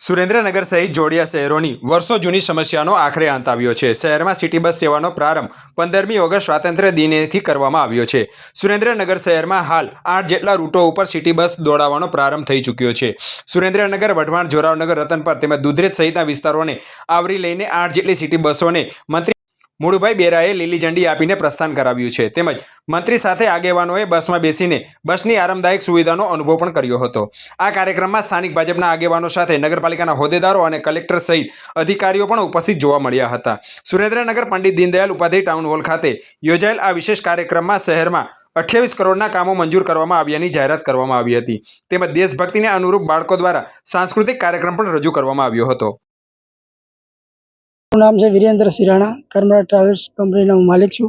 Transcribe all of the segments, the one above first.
સુરેન્દ્રનગર સહિત જોડિયા શહેરોની વર્ષો જૂની સમસ્યાનો આખરે અંત આવ્યો છે. શહેરમાં સિટી બસ સેવાનો પ્રારંભ પંદરમી ઓગસ્ટ સ્વાતંત્ર્ય દિનેથી કરવામાં આવ્યો છે. સુરેન્દ્રનગર શહેરમાં હાલ આઠ જેટલા રૂટો ઉપર સિટી બસ દોડાવવાનો પ્રારંભ થઈ ચૂક્યો છે. સુરેન્દ્રનગર, વઢવાણ, જોરાવનગર રતનપર તેમજ દુધરેજ સહિતના વિસ્તારોને આવરી લઈને આઠ જેટલી સિટી બસોને મંત્રી મુળુભાઈ બેરાએ લીલી ઝંડી આપીને પ્રસ્થાન કરાવ્યું છે. તેમજ મંત્રી સાથે આગેવાનોએ બસમાં બેસીને બસની આરામદાયક સુવિધાનો અનુભવ પણ કર્યો હતો. આ કાર્યક્રમમાં સ્થાનિક ભાજપના આગેવાનો સાથે નગરપાલિકાના હોદ્દેદારો અને કલેક્ટર સહિત અધિકારીઓ પણ ઉપસ્થિત જોવા મળ્યા હતા. સુરેન્દ્રનગર પંડિત દીનદયાલ ઉપાધ્યાય ટાઉન હોલ ખાતે યોજાયેલ આ વિશેષ કાર્યક્રમમાં શહેરમાં અઠ્યાવીસ કરોડના કામો મંજૂર કરવામાં આવ્યાની જાહેરાત કરવામાં આવી હતી. તેમજ દેશભક્તિને અનુરૂપ બાળકો દ્વારા સાંસ્કૃતિક કાર્યક્રમ પણ રજૂ કરવામાં આવ્યો હતો. મારું નામ છે વિરેન્દ્ર સિરાણા કર્મરા ટ્રાવેલ્સ કંપનીનો હું માલિક છું.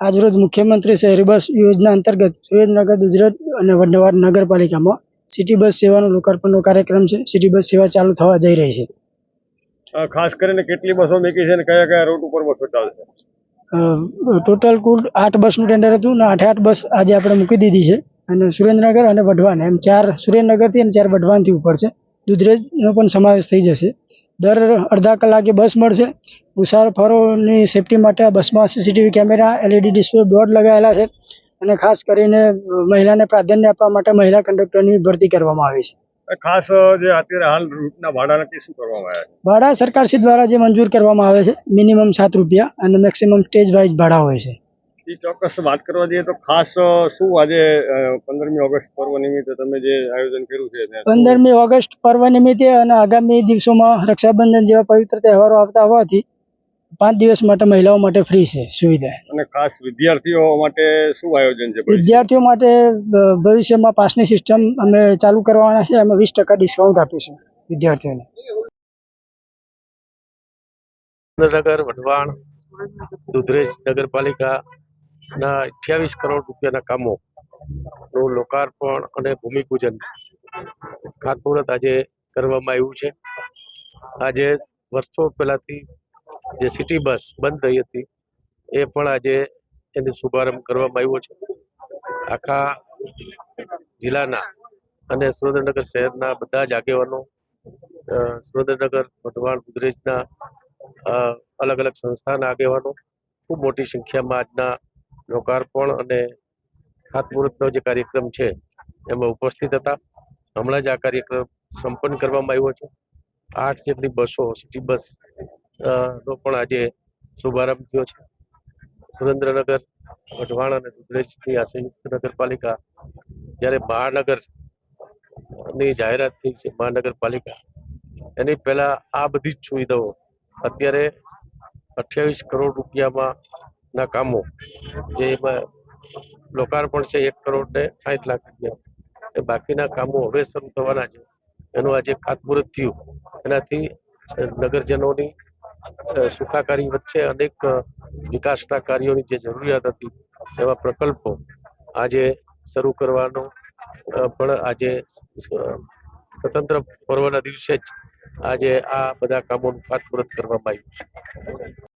આજરોજ મુખ્યમંત્રી શહેરી બસ યોજના અંતર્ગત સુરેન્દ્રનગર ગુજરાત અને વડનગર નગરપાલિકામાં સિટી બસ સેવાનો લોકાર્પણનો કાર્યક્રમ છે. સિટી બસ સેવા ચાલુ થવા જઈ રહી છે. ખાસ કરીને કેટલી બસો મૂકી છે અને કયા કયા રૂટ ઉપર બસો ચાલશે ટોટલ કુલ આઠ બસનું ટેન્ડર હતું અને આઠે આઠ બસ આજે આપણે મૂકી દીધી છે. અને સુરેન્દ્રનગર અને વઢવાણ એમ ચાર સુરેન્દ્રનગરથી અને ચાર વઢવાનથી ઉપર છે. દુધરેજનો પણ સમાવેશ થઈ જશે. દર અડધા કલાકે બસ મળશે. મુસાફરોની સેફટી માટે આ બસમાં CCTV camera LED display board લગાવેલા છે અને ખાસ કરીને મહિલાને પ્રાધાન્ય આપવા માટે મહિલા કંડક્ટરની ભરતી કરવામાં આવી છે. ખાસ જે અત્યારે હાલ રૂટના ભાડા નક્કી શું કરવામાં આવ્યા છે? ભાડા સરકારશ્રી દ્વારા જે મંજૂર કરવામાં આવે છે મિનિમમ સાત રૂપિયા અને મેક્સિમમ સ્ટેજ વાઇઝ ભાડા હોય છે. એ ચોક્કસ વાત કરવા જઈએ તો ખાસ શું આજે પંદરમી ઓગસ્ટ પર્વ નિમિત્તે તમે જે આયોજન કર્યું છે પંદરમી ઓગસ્ટ પર્વ નિમિત્તે અને આગામી દિવસોમાં રક્ષાબંધન જેવા પવિત્ર તહેવારો આવતા હોવાથી પાંચ દિવસ માટે મહિલાઓ માટે ફ્રી છે સુવિધા. અને ખાસ વિદ્યાર્થીઓ માટે શું આયોજન છે ભવિષ્યમાં? વિદ્યાર્થીઓ માટે ભવિષ્યમાં પાસની સિસ્ટમ અમે ચાલુ કરવાના છે અમે વીસ ટકા ડિસ્કાઉન્ટ આપીશું વિદ્યાર્થીઓને. સુરેન્દ્રનગર વઢવાણ દુધરેજ નગરપાલિકાના અઠ્યાવીસ કરોડ રૂપિયાના કામો નું લોકાર્પણ અને ભૂમિપૂજન ખાતમુહૂર્ત આજે કરવામાં આવ્યું છે. આજે વર્ષો પહેલાથી જે સિટી બસ બંધ થઈ હતી, એ પણ આજે એનો શુભારંભ કરવામાં આવ્યો છે. આખા જિલ્લાના અને સુરેન્દ્રનગર શહેરના બધા જ આગેવાનો સુરેન્દ્રનગર વઢવાણ ગુજરાતના અલગ અલગ સંસ્થાના આગેવાનો ખૂબ મોટી સંખ્યામાં આજના લોકાર્પણ અને ખાતમુહૂર્તનો જે કાર્યક્રમ છે, એમાં ઉપસ્થિત હતા. હમણાં જ આ કાર્યક્રમ સંપન્ન કરવામાં આવ્યો છે. આઠ જેટલી બસો, સિટી બસ નો પણ આજે શુભારંભ થયો છે. સુરેન્દ્રનગર, વઢવાણ અને દુધરેજની આ સંયુક્ત નગરપાલિકા, જ્યારે મહાનગરની જાહેરાત થઈ છે, મહાનગરપાલિકા, એની પહેલા આ બધી જ સુવિધાઓ અત્યારે અઠ્યાવીસ કરોડ રૂપિયામાં ના કામો જે એમાં લોકાર્પણ છે એક કરોડ ને સાઠ લાખ રૂપિયા. એ બાકીના કામો હવે શરૂ થવાના છે. એનું આજે ખાતમુહૂર્ત થયું. એનાથી નગરજનોની સુખાકારી વચ્ચે અનેક વિકાસના કાર્યોની જે જરૂરિયાત હતી, એવા પ્રકલ્પો આજે શરૂ કરવાનો પણ આજે સ્વતંત્ર પર્વના દિવસે જ આજે આ બધા કામોનું ખાતમુહૂર્ત કરવામાં આવ્યું છે.